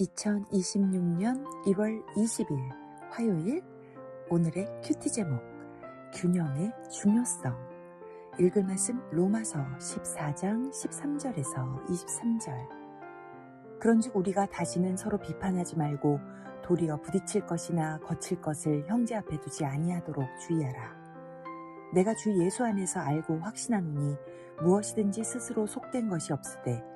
2026년 1월 20일 화요일 오늘의 큐티 제목 균형의 중요성. 읽을 말씀 로마서 14장 13절에서 23절. 그런즉 우리가 다시는 서로 비판하지 말고 도리어 부딪힐 것이나 거칠 것을 형제 앞에 두지 아니하도록 주의하라. 내가 주 예수 안에서 알고 확신하노니 무엇이든지 스스로 속된 것이 없으되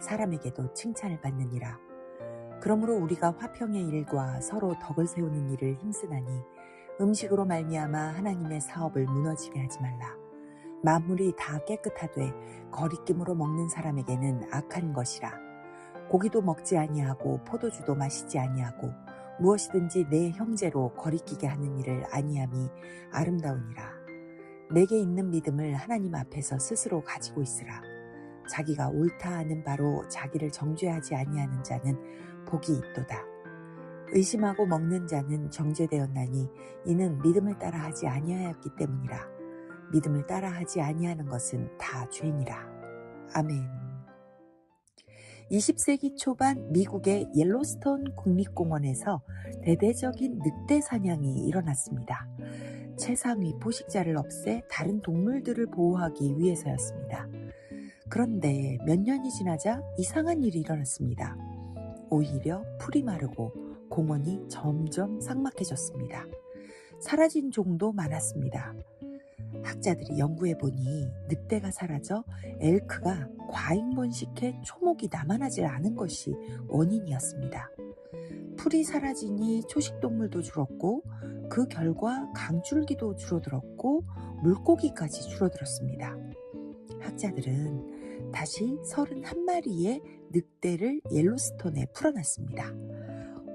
사람에게도 칭찬을 받느니라. 그러므로 우리가 화평의 일과 서로 덕을 세우는 일을 힘쓰나니 음식으로 말미암아 하나님의 사업을 무너지게 하지 말라. 만물이 다 깨끗하되 거리낌으로 먹는 사람에게는 악한 것이라. 고기도 먹지 아니하고 포도주도 마시지 아니하고 무엇이든지 내 형제로 거리끼게 하는 일을 아니함이 아름다우니라. 내게 있는 믿음을 하나님 앞에서 스스로 가지고 있으라. 자기가 옳다 하는 바로 자기를 정죄하지 아니하는 자는 복이 있도다. 의심하고 먹는 자는 정죄되었나니 이는 믿음을 따라 하지 아니하였기 때문이라. 믿음을 따라 하지 아니하는 것은 다 죄니라. 아멘. 20세기 초반 미국의 옐로스톤 국립공원에서 대대적인 늑대 사냥이 일어났습니다. 최상위 포식자를 없애 다른 동물들을 보호하기 위해서였습니다. 그런데 몇 년이 지나자 이상한 일이 일어났습니다. 오히려 풀이 마르고 공원이 점점 삭막해졌습니다. 사라진 종도 많았습니다. 학자들이 연구해 보니 늑대가 사라져 엘크가 과잉 번식해 초목이 남아나질 않은 것이 원인이었습니다. 풀이 사라지니 초식동물도 줄었고 그 결과 강줄기도 줄어들었고 물고기까지 줄어들었습니다. 학자들은 다시 31마리의 늑대를 옐로스톤에 풀어놨습니다.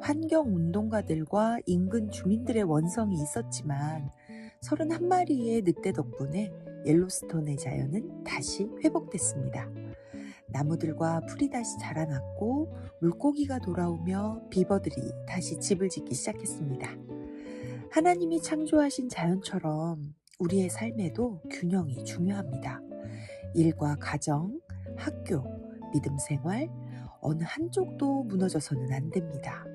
환경운동가들과 인근 주민들의 원성이 있었지만 31마리의 늑대 덕분에 옐로스톤의 자연은 다시 회복됐습니다. 나무들과 풀이 다시 자라났고 물고기가 돌아오며 비버들이 다시 집을 짓기 시작했습니다. 하나님이 창조하신 자연처럼 우리의 삶에도 균형이 중요합니다. 일과 가정, 학교, 믿음 생활, 어느 한쪽도 무너져서는 안 됩니다.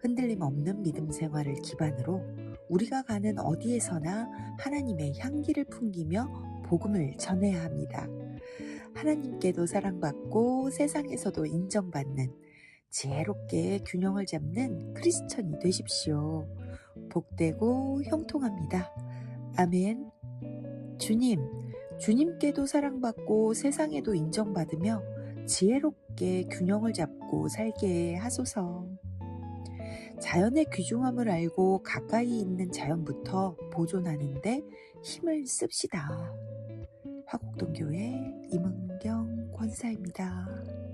흔들림 없는 믿음 생활을 기반으로 우리가 가는 어디에서나 하나님의 향기를 풍기며 복음을 전해야 합니다. 하나님께도 사랑받고 세상에서도 인정받는 지혜롭게 균형을 잡는 크리스천이 되십시오. 복되고 형통합니다. 아멘. 주님, 주님께도 사랑받고 세상에도 인정받으며 지혜롭게 균형을 잡고 살게 하소서. 자연의 귀중함을 알고 가까이 있는 자연부터 보존하는데 힘을 씁시다. 화곡동교회 임은경 권사입니다.